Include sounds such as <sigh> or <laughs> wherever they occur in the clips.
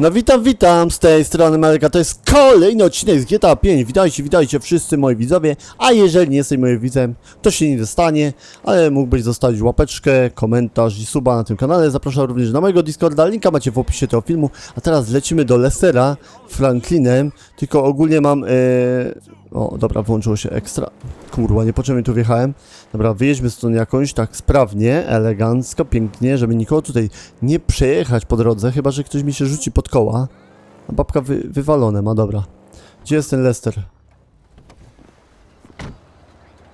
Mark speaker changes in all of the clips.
Speaker 1: No witam, witam, z tej strony Marka, to jest kolejny odcinek z GTA 5, witajcie, witajcie wszyscy moi widzowie, a jeżeli nie jesteś moim widzem, to się nie dostanie, ale mógłbyś zostawić łapeczkę, komentarz i suba na tym kanale, zapraszam również na mojego Discorda, linka macie w opisie tego filmu, a teraz lecimy do Lestera Franklinem, tylko ogólnie mam, e... o dobra, włączyło się ekstra, kurwa, niepotrzebnie tu wjechałem, dobra, wyjedźmy stąd jakąś, tak sprawnie, elegancko, pięknie, żeby nikogo tutaj nie przejechać po drodze, chyba że ktoś mi się rzuci pod koła. A babka wy, wywalone ma, dobra. Gdzie jest ten Lester?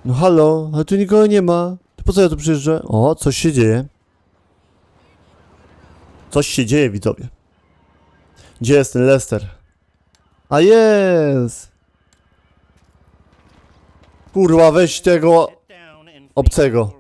Speaker 1: No halo, ale tu nikogo nie ma. To po co ja tu przyjeżdżę? O, coś się dzieje. Coś się dzieje, widzowie. Gdzie jest ten Lester? A jest! Kurwa, weź tego obcego.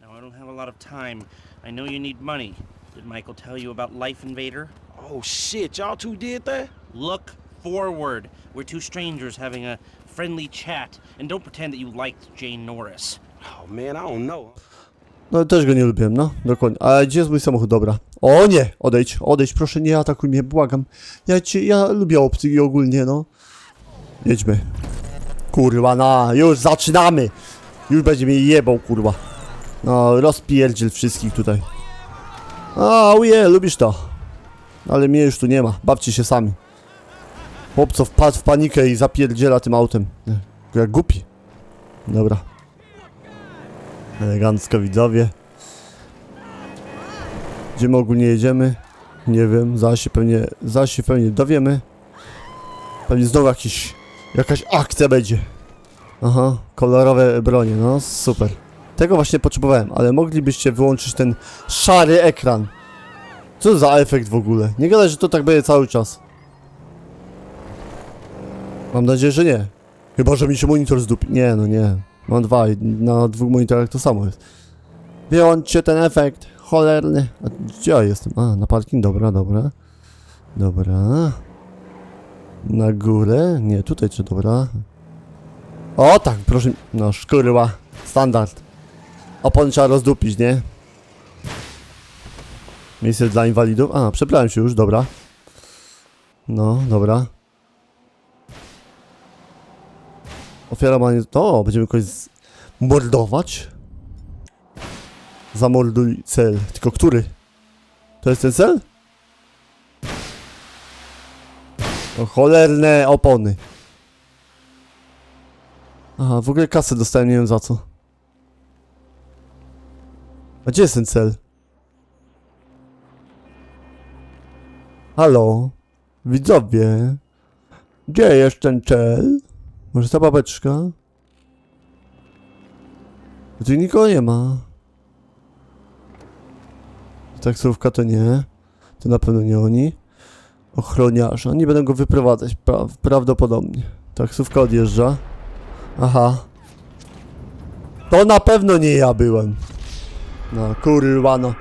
Speaker 2: Now I don't have a lot of time. I know you need money. Did Michael tell you about Life Invader?
Speaker 3: Oh shit, y'all two did that?
Speaker 2: Look forward. We're two strangers having a friendly chat, and don't pretend that you liked Jane Norris.
Speaker 3: Oh man, I don't know.
Speaker 1: No też go nie lubiłem, no, dokładnie. A gdzie jest mój samochód? Dobra. O nie! Odejdź, odejdź, proszę nie atakuj mnie, błagam. Ja cię, ja lubię opcji ogólnie, no. Jedźmy. Kurwa, na, już zaczynamy! Już będzie mnie jebał, kurwa. No, rozpierdziel wszystkich tutaj. A, uje, lubisz to. Ale mnie już tu nie ma, bawcie się sami. Chłopco wpadł w panikę i zapierdziela tym autem. Jak głupi. Dobra. Elegancko widzowie. Gdzie my ogólnie jedziemy? Nie wiem, zaraz się pewnie, zaraz się pewnie dowiemy. Pewnie znowu jakiś, jakaś akcja będzie. Aha, kolorowe bronie, no super. Tego właśnie potrzebowałem, ale moglibyście wyłączyć ten szary ekran. Co za efekt w ogóle? Nie gadaj, że to tak będzie cały czas. Mam nadzieję, że nie. Chyba, że mi się monitor zdupi. Nie, no nie. Mam dwa i na dwóch monitorach to samo jest. Wyłączcie ten efekt, cholerny. A gdzie ja jestem? A, na parking, dobra, dobra. Dobra. Na górę? Nie, tutaj czy dobra. O tak, proszę. No, szkurła. Standard. Opon trzeba rozdupić, nie? Miejsce dla inwalidów. A, przebrałem się już, dobra. No, dobra. Ofiara ma nie... O, będziemy kogoś z... mordować? Zamorduj cel. Tylko który? To jest ten cel? O cholerne opony. Aha, w ogóle kasę dostałem, nie wiem za co. A gdzie jest ten cel? Halo? Widzowie? Gdzie jest ten cel? Może ta babeczka? Tu nikogo nie ma. Taksówka to nie. To na pewno nie oni. Ochroniarz. Oni będą go wyprowadzać pra prawdopodobnie. Taksówka odjeżdża. Aha. To na pewno nie ja byłem. No kurwa no.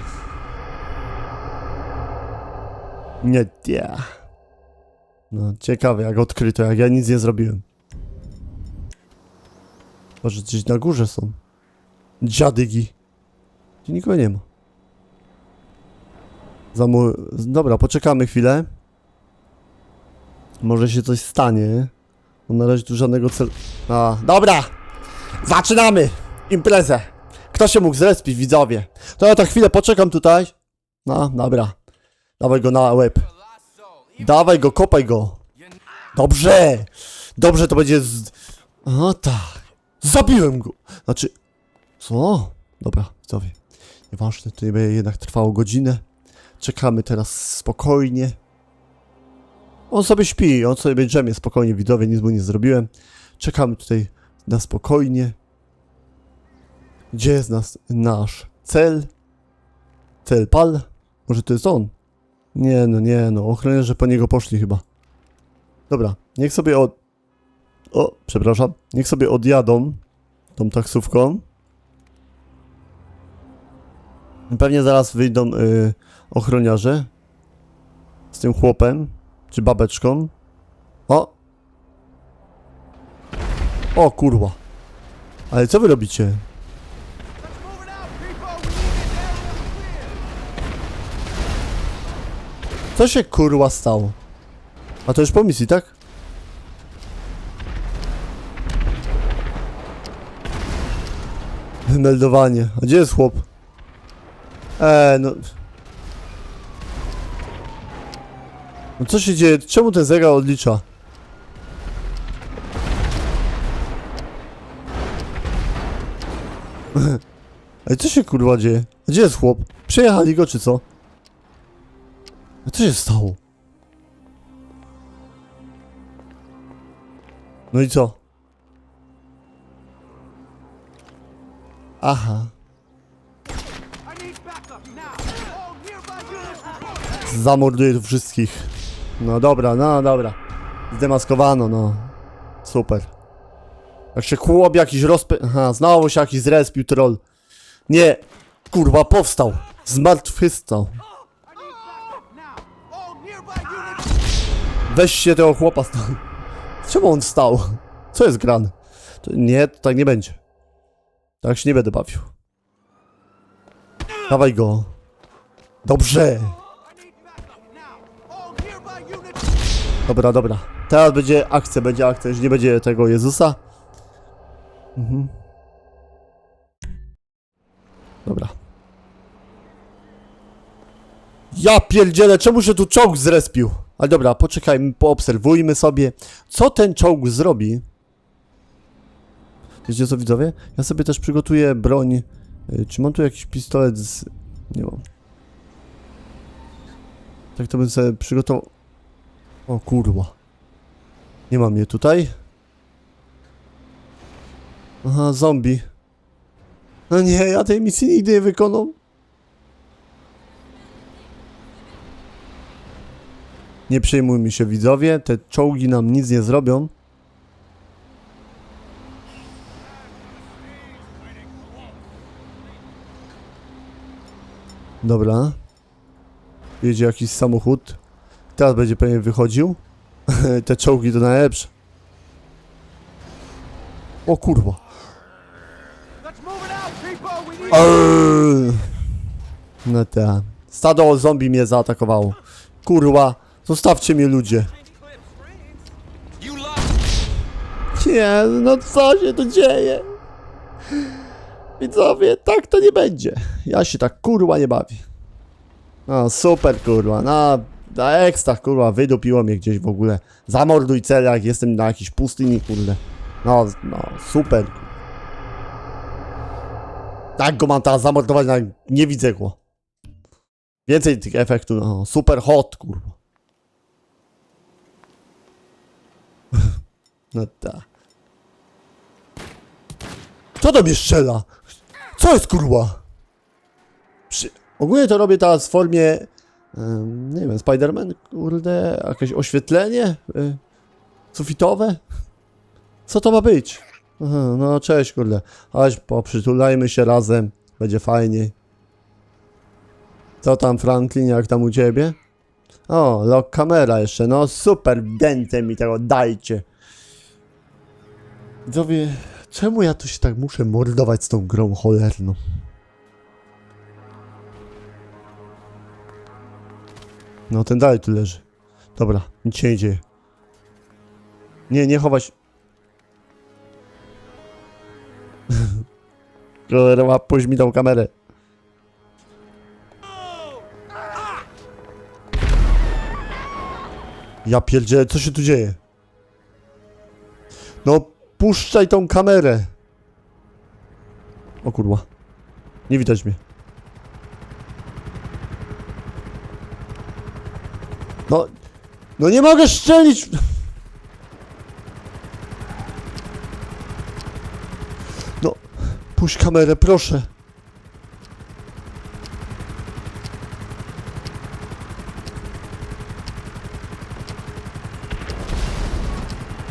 Speaker 1: Nie ja. No ciekawe jak odkryto, jak ja nic nie zrobiłem. Może gdzieś na górze są. Dziadygi. Gdzie nikogo nie ma. Zamu... Dobra, poczekamy chwilę. Może się coś stanie. Bo na razie tu żadnego celu... A, dobra! Zaczynamy! Imprezę! Kto się mógł zrespić, widzowie? To ja tak chwilę poczekam tutaj. No, dobra. Dawaj go na łeb. Dawaj go, kopaj go. Dobrze! Dobrze to będzie z... O tak. Zabiłem go! Znaczy... Co? Dobra, widzowie. Nieważne, to nie będzie jednak trwało godzinę. Czekamy teraz spokojnie. On sobie śpi, on sobie drzemie spokojnie, widzowie, nic mu nie zrobiłem. Czekamy tutaj na spokojnie. Gdzie jest nas, nasz cel? Cel pal? Może to jest on? Nie no, nie no, ochroniarze po niego poszli chyba. Dobra, niech sobie od... O, przepraszam. Niech sobie odjadą tą taksówką. Pewnie zaraz wyjdą y, ochroniarze z tym chłopem, czy babeczką. O! O kurwa. Ale co wy robicie? Co się kurwa stało? A to już po misji, tak? Wymeldowanie. A gdzie jest chłop? Eee, no... No co się dzieje? Czemu ten zegar odlicza? <laughs> Ej, co się kurwa dzieje? Gdzie jest chłop? Przejechali go czy co? A co się stało? No i co? Aha. Zamorduję tu wszystkich. No dobra, no dobra. Zdemaskowano, no. Super. Jak się chłop jakiś rozpę... Aha, znowu się jakiś zrespił troll. Nie! Kurwa, powstał! Zmartwychwstał. Weź się tego chłopa stąd. <laughs> Czemu on stał? Co jest grane? To nie, to tak nie będzie. Tak się nie będę bawił. Dawaj go. Dobrze. Dobra, dobra. Teraz będzie akcja, będzie akcja. Już nie będzie tego Jezusa. Mhm. Dobra. Ja pierdzielę, czemu się tu czołg zrespił? Ale dobra, poczekajmy, poobserwujmy sobie, co ten czołg zrobi. Wiecie co widzowie? Ja sobie też przygotuję broń. Y, Czy mam tu jakiś pistolet z... Nie mam. Tak to bym sobie przygotował... O kurwa. Nie mam je tutaj. Aha, zombie. No nie, ja tej misji nigdy nie wykonam. Nie przejmujmy się widzowie, te czołgi nam nic nie zrobią. Dobra. Jedzie jakiś samochód. Teraz będzie pewnie wychodził. <laughs> te czołgi to najlepsze. O kurwa. No tak. Stado zombie mnie zaatakowało. Kurwa. Zostawcie mnie ludzie. Nie, no co się tu dzieje? Widzowie, tak to nie będzie. Ja się tak kurwa nie bawię. No super kurwa, na, na ekstra kurwa, wydupiło mnie gdzieś w ogóle. Zamorduj cel jak jestem na jakiejś pustyni kurde. No, no, super. Tak go mam teraz zamordować, jak nie widzę go. Więcej tych efektów, no, super hot kurwa. <laughs> No tak. Co do mnie strzela? Co jest kurwa? Przy... Ogólnie to robię teraz w formie nie wiem, Spider-Man, kurde, jakieś oświetlenie y, sufitowe? Co to ma być? No cześć kurde, chodź poprzytulajmy się razem, będzie fajniej. Co tam Franklin, jak tam u ciebie? O, lock kamera jeszcze, no super, dęte mi tego dajcie. Widzowie, czemu ja tu się tak muszę mordować z tą grą cholerną? No, ten dalej tu leży. Dobra, nic się nie dzieje. Nie, nie chować. <laughs> Cholera, puść mi tą kamerę. Ja pierdzielę, co się tu dzieje? No, puszczaj tą kamerę. O kurwa. Nie widać mnie. No, no nie mogę szczelić. No, puść kamerę, proszę.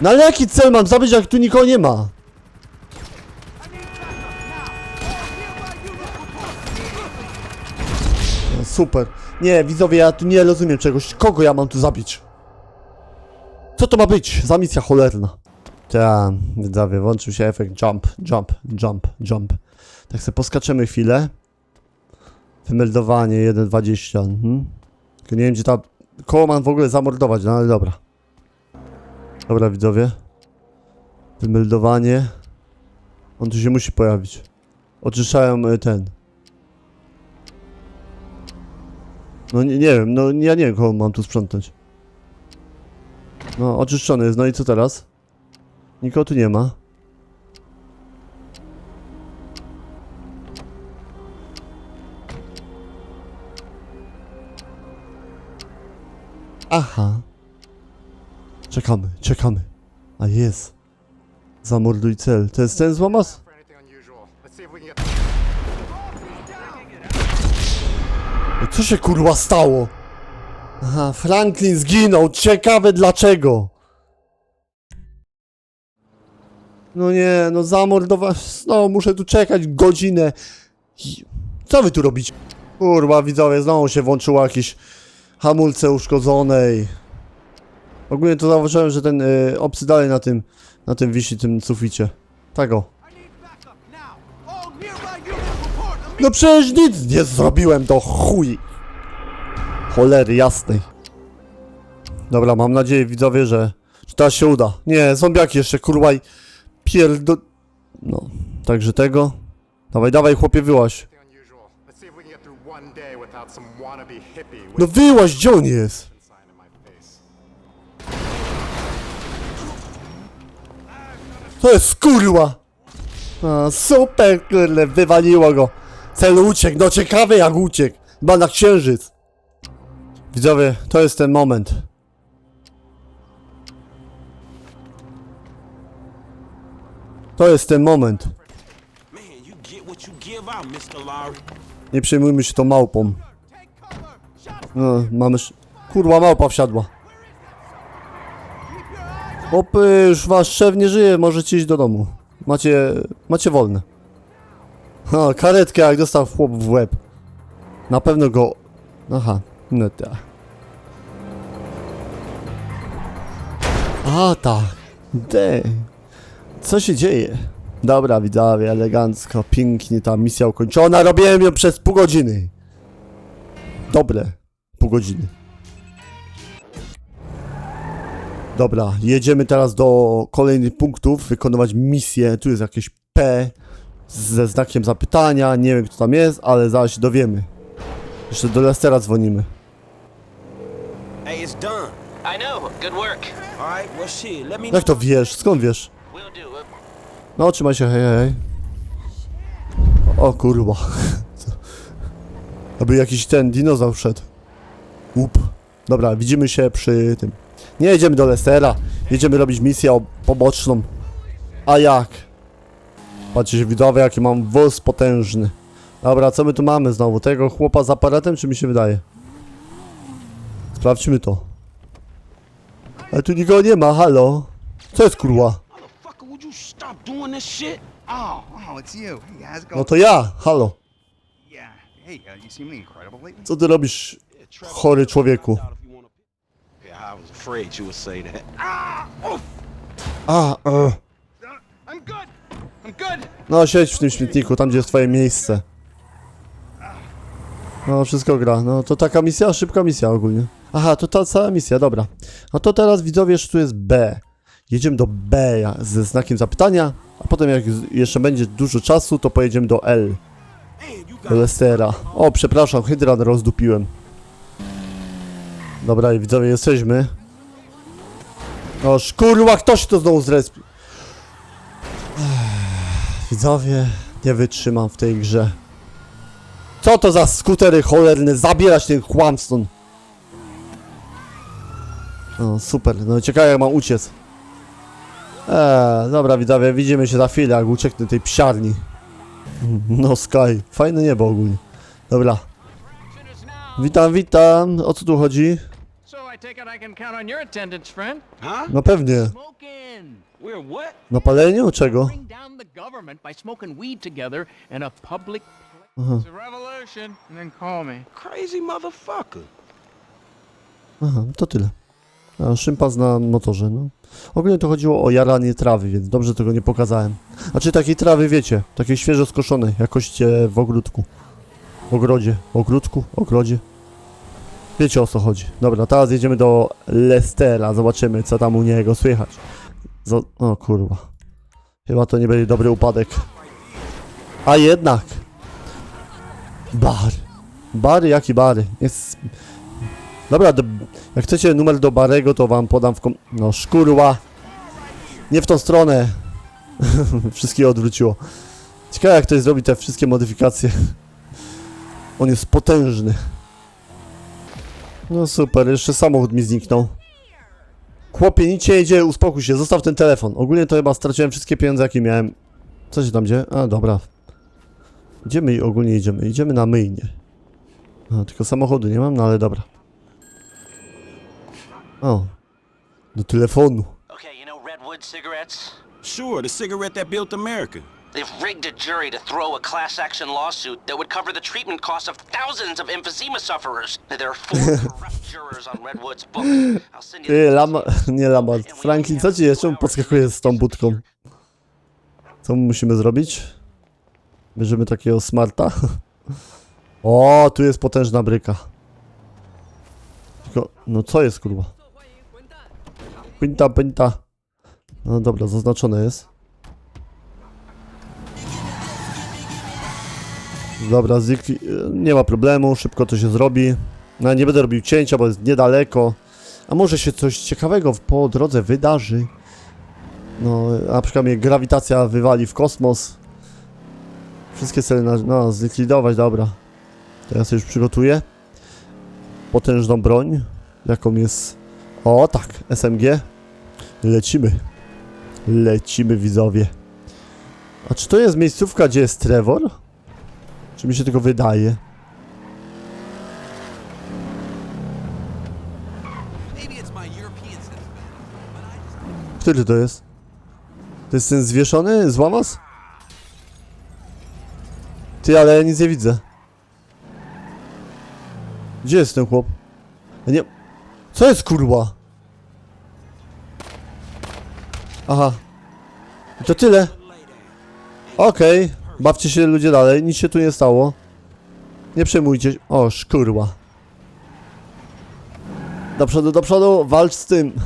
Speaker 1: No ale jaki cel mam zabić, jak tu nikogo nie ma? Super. Nie, widzowie, ja tu nie rozumiem czegoś. Kogo ja mam tu zabić? Co to ma być za misja cholerna? Ta, widzowie, włączył się efekt jump, jump, jump, jump. Tak sobie poskaczemy chwilę. Wymeldowanie 1.20. Mhm. Nie wiem, gdzie ta Kołoman w ogóle zamordować, no ale dobra. Dobra, widzowie. Wymeldowanie. On tu się musi pojawić. Oczyszczają y, ten. No nie, nie wiem, no ja nie wiem kogo mam tu sprzątać. No, oczyszczony jest, no i co teraz? Nikogo tu nie ma. Aha. Czekamy, czekamy. A jest. Zamorduj cel. To jest ten złamas? Co się kurwa stało? Aha, Franklin zginął. Ciekawe dlaczego. No nie, no zamordowa... No, muszę tu czekać godzinę. Co wy tu robicie? Kurwa, widzowie, znowu się włączyło jakieś hamulce uszkodzone i... Ogólnie to zauważyłem, że ten y, obcy dalej na tym, na tym wisi, tym suficie. Tego. No przecież nic nie zrobiłem do chuj. Cholery jasnej. Dobra, mam nadzieję widzowie, że, że teraz się uda. Nie, zombiaki jeszcze kurwa i pierdo... No, także tego. Dawaj, dawaj chłopie, wyłaś. No wyłaś, gdzie on jest? To jest kurwa! A, super, kurde, wywaliło go. Cel uciekł, no ciekawe jak uciekł. Chyba na księżyc. Widzowie, to jest ten moment. To jest ten moment. Nie przejmujmy się tą małpą. No, mamy... Kurwa, małpa wsiadła. Opysz, wasz szef nie żyje, możecie iść do domu. Macie... macie wolne. O, karetkę jak dostał chłop w łeb. Na pewno go... Aha, no tak. A tak. De. Co się dzieje? Dobra, widzowie, elegancko, pięknie ta misja ukończona. Robiłem ją przez pół godziny. Dobre, pół godziny. Dobra, jedziemy teraz do kolejnych punktów, wykonywać misję. Tu jest jakieś P ze znakiem zapytania. Nie wiem, kto tam jest, ale zaraz się dowiemy. Jeszcze do Lestera dzwonimy.
Speaker 3: Hey, it's done.
Speaker 4: I know. Good work.
Speaker 3: All right, well, shit, let me
Speaker 1: Jak to wiesz? Skąd wiesz?
Speaker 4: We'll do it.
Speaker 1: No, trzymaj się, hej, hej. O kurwa. Co? Aby jakiś ten dinozaur wszedł. Łup. Dobra, widzimy się przy tym. Nie jedziemy do Lestera. Jedziemy robić misję o- poboczną. A jak? Patrzcie się widzowie, jaki mam wóz potężny. Dobra, co my tu mamy znowu? Tego chłopa z aparatem, czy mi się wydaje? Sprawdźmy to. Ale tu nikogo nie ma, halo? Co jest kurwa?
Speaker 5: Oh, oh?
Speaker 1: No to ja, halo.
Speaker 5: Uh.
Speaker 1: Co ty robisz, chory człowieku?
Speaker 3: out if
Speaker 1: No siedź w tym śmietniku, tam gdzie jest twoje miejsce. No wszystko gra, no to taka misja, szybka misja ogólnie. Aha, to ta cała misja, dobra. No to teraz widzowie, że tu jest B. Jedziemy do B ze znakiem zapytania, a potem jak jeszcze będzie dużo czasu, to pojedziemy do L, Lestera. O, przepraszam, hydran rozdupiłem. Dobra, widzowie, jesteśmy. O, szkurła, ktoś to znowu zrespi. Widzowie, nie wytrzymam w tej grze. Co to za skutery cholerne? Zabierać ten chłam stąd. O, super. No ciekawe jak mam uciec. Eee, dobra widzowie, widzimy się za chwilę, jak ucieknę tej psiarni. No sky. Fajne niebo ogólnie. Dobra. Witam, witam. O co tu chodzi? No pewnie.
Speaker 4: Smoking.
Speaker 3: We're what?
Speaker 1: Na paleniu? Czego?
Speaker 4: Bring down the government by smoking weed together in a public.
Speaker 5: It's a revolution, and then call me.
Speaker 3: Crazy motherfucker.
Speaker 1: Aha, to tyle. A, szympans na motorze, no. Ogólnie to chodziło o jaranie trawy, więc dobrze tego nie pokazałem. Znaczy takiej trawy, wiecie, takiej świeżo skoszonej, jakoście w ogródku. W ogrodzie. Ogródku? Ogrodzie. Wiecie o co chodzi. Dobra, teraz jedziemy do Lestera. Zobaczymy, co tam u niego słychać. Zo o kurwa. Chyba to nie będzie dobry upadek. A jednak. Bar. Bary, jaki bary? Jest... Dobra, do... jak chcecie numer do Barego, to wam podam w kom... No, szkurła. Nie w tą stronę. <laughs> Wszystkie odwróciło. Ciekawe, jak ktoś zrobi te wszystkie modyfikacje. On jest potężny. No super, jeszcze samochód mi zniknął. Chłopie, nic nie jedzie, uspokój się, zostaw ten telefon. Ogólnie to chyba straciłem wszystkie pieniądze, jakie miałem. Co się tam dzieje? A, dobra. Idziemy i ogólnie idziemy. Idziemy na myjnie. A, tylko samochodu nie mam, no ale dobra. O. Do telefonu.
Speaker 6: Okay, you know Redwood cigarettes?
Speaker 3: Sure, the cigarette that built America.
Speaker 6: They've rigged a jury to throw a class action lawsuit that would cover the treatment costs of thousands of emphysema sufferers. There are four <laughs> corrupt jurors on Redwood's book. I'll send you
Speaker 1: Ty, lama... <laughs> Nie lama. Franklin, co ci jeszcze podskakuje z tą budką? Co my musimy zrobić? Bierzemy takiego smarta. <laughs> O, tu jest potężna bryka. Tylko, no co jest kurwa? Pinta, pinta. No dobra, zaznaczone jest. Dobra, zlikwi... nie ma problemu, szybko to się zrobi. No nie będę robił cięcia, bo jest niedaleko. A może się coś ciekawego po drodze wydarzy? No, na przykład mnie grawitacja wywali w kosmos. Wszystkie cele, na, no, zlikwidować, dobra. Teraz już przygotuję. Potężną broń, jaką jest... O, tak, SMG. Lecimy. Lecimy, widzowie. A czy to jest miejscówka, gdzie jest Trevor? Czy mi się tylko wydaje? Który to jest? To jest ten zwieszony z łamas? Ty, ale ja nic nie widzę. Gdzie jest ten chłop? Ja nie... Co jest kurwa? Aha. I to tyle. Okej. Bawcie się ludzie dalej. Nic się tu nie stało. Nie przejmujcie się. O, szkurła. Do przodu, do przodu. Walcz z tym. <laughs>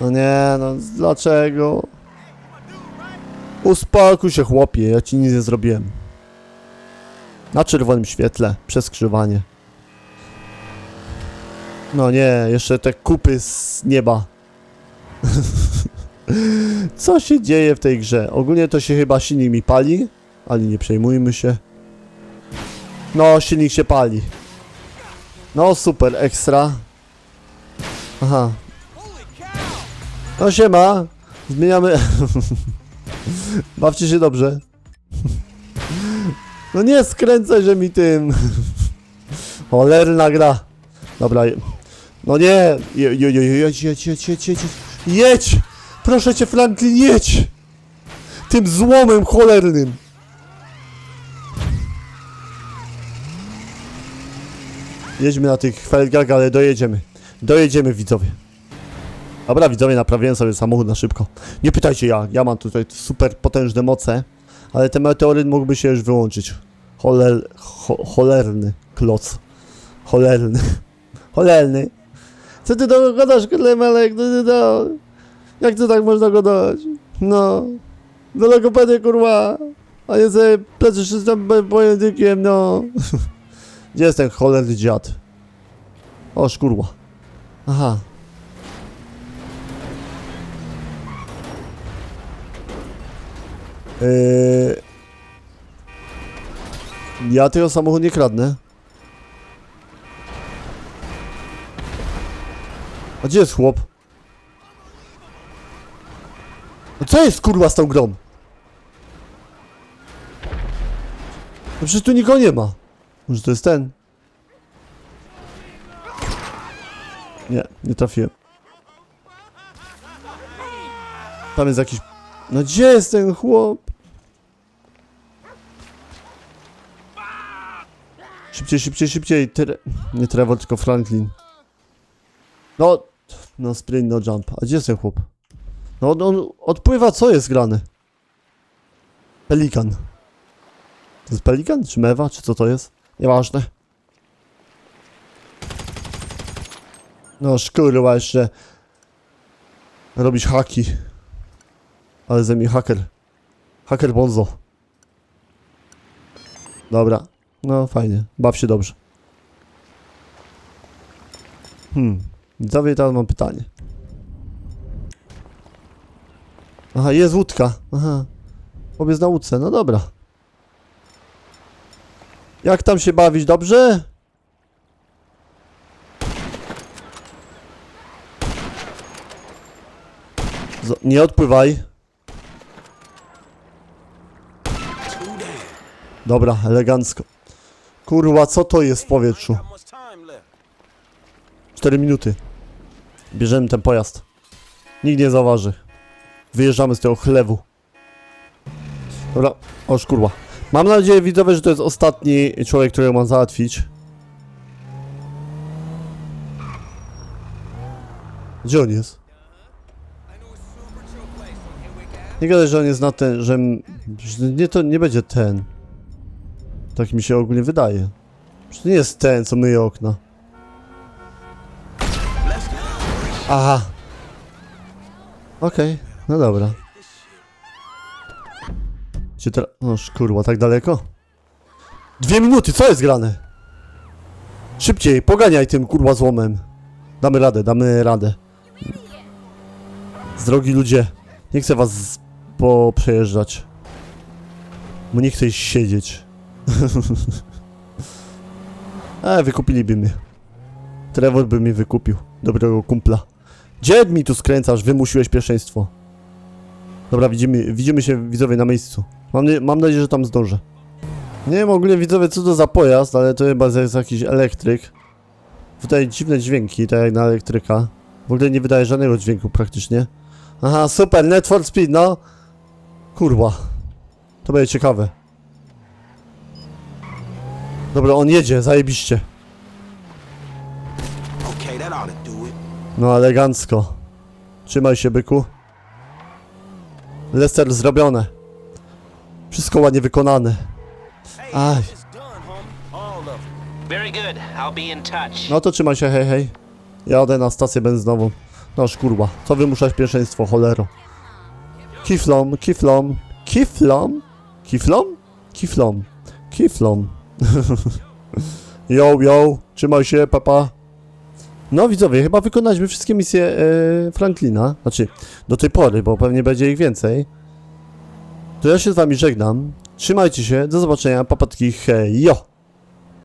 Speaker 1: No nie, no dlaczego? Uspokój się chłopie, ja ci nic nie zrobiłem. Na czerwonym świetle, przeskrzywanie. No nie, jeszcze te kupy z nieba. <laughs> Co się dzieje w tej grze? Ogólnie to się chyba silnik mi pali, ale nie przejmujmy się. No, silnik się pali. No super, ekstra. Aha, no siema. Zmieniamy... Bawcie się dobrze. No nie skręcaj, że mi tym... Cholerna gra. Dobra. No nie. Je- je- je- Jedź, jedź, jedź, jedź, jedź. Jedź! Proszę cię, Franklin, jedź! Tym złomem cholernym. Jedźmy na tych felgach, ale dojedziemy. Dojedziemy, widzowie. Dobra, widzowie, naprawiłem sobie samochód na szybko. Nie pytajcie jak, ja mam tutaj super potężne moce, ale ten meteoryt mógłby się już wyłączyć. Choler... Cho, cholerny kloc. Cholerny. <laughs> Cholerny. Co ty do gadasz, Klemelek? No, no, no. Jak to tak można gadać? No. Do logopedy, kurwa. A nie sobie plecy tam pojedynkiem, no. Gdzie jest ten cholerny dziad? O, szkurła. Aha. Yy... Ja tego samochodu nie kradnę. A gdzie jest chłop? No co jest kurwa z tą grą? No przecież tu nikogo nie ma. Może to jest ten? Nie, nie trafiłem. Tam jest jakiś... No gdzie jest ten chłop? Szybciej, szybciej, szybciej. Tre... Nie Trevor, tylko Franklin. No, no sprint, no jump. A gdzie jest ten chłop? No on, on odpływa, co jest grane? Pelikan. To jest pelikan? Czy mewa? Czy co to jest? Nieważne. No szkurła jeszcze. Robisz haki. Ale ze mnie haker. Haker Bonzo. Dobra. No fajnie. Baw się dobrze. Hmm. Teraz mam pytanie. Aha, jest łódka. Aha. Powiedz na łódce. No dobra. Jak tam się bawić? Dobrze? Z- nie odpływaj. Dobra, elegancko. Kurwa, co to jest w powietrzu?
Speaker 3: How much time left?
Speaker 1: 4 minuty. Bierzemy ten pojazd. Nikt nie zauważy. Wyjeżdżamy z tego chlewu. Dobra, o kurwa. Mam nadzieję, widzowie, że to jest ostatni człowiek, którego mam załatwić. Gdzie on jest? Nie gadaj, że on jest na ten, że... nie, to nie będzie ten. Tak mi się ogólnie wydaje. To nie jest ten, co myje okna. Aha. Okej, no dobra. Gdzie teraz... No kurwa, tak daleko? Dwie minuty, co jest grane? Szybciej, poganiaj tym kurwa złomem. Damy radę, damy radę. Z drogi ludzie, nie chcę was poprzejeżdżać. Bo nie chcę siedzieć. <laughs> e, wykupiliby mnie. Trevor by mnie wykupił. Dobrego kumpla. Gdzie mi tu skręcasz? Wymusiłeś pierwszeństwo. Dobra, widzimy, widzimy się widzowie na miejscu. Mam, nie, mam nadzieję, że tam zdążę. Nie wiem ogólnie widzowie co to za pojazd, ale to chyba jest jakiś elektryk. Wydaje dziwne dźwięki, tak jak na elektryka. W ogóle nie wydaje żadnego dźwięku praktycznie. Aha, super, Net for Speed, no. Kurwa. To będzie ciekawe. Dobra, on jedzie, zajebiście. No elegancko. Trzymaj się, byku. Lester zrobione. Wszystko ładnie wykonane. Aj. No to trzymaj się, hej, hej. Jadę na stację benzynową. No kurwa, co wymuszać pierwszeństwo, cholero. Kiflom, kiflom, kiflom, kiflom, kiflom, kiflom. <laughs> yo, yo, trzymaj się, papa. No widzowie, chyba wykonaliśmy wszystkie misje e, Franklina. Znaczy, do tej pory, bo pewnie będzie ich więcej. To ja się z wami żegnam. Trzymajcie się, do zobaczenia, papatki, hej, jo!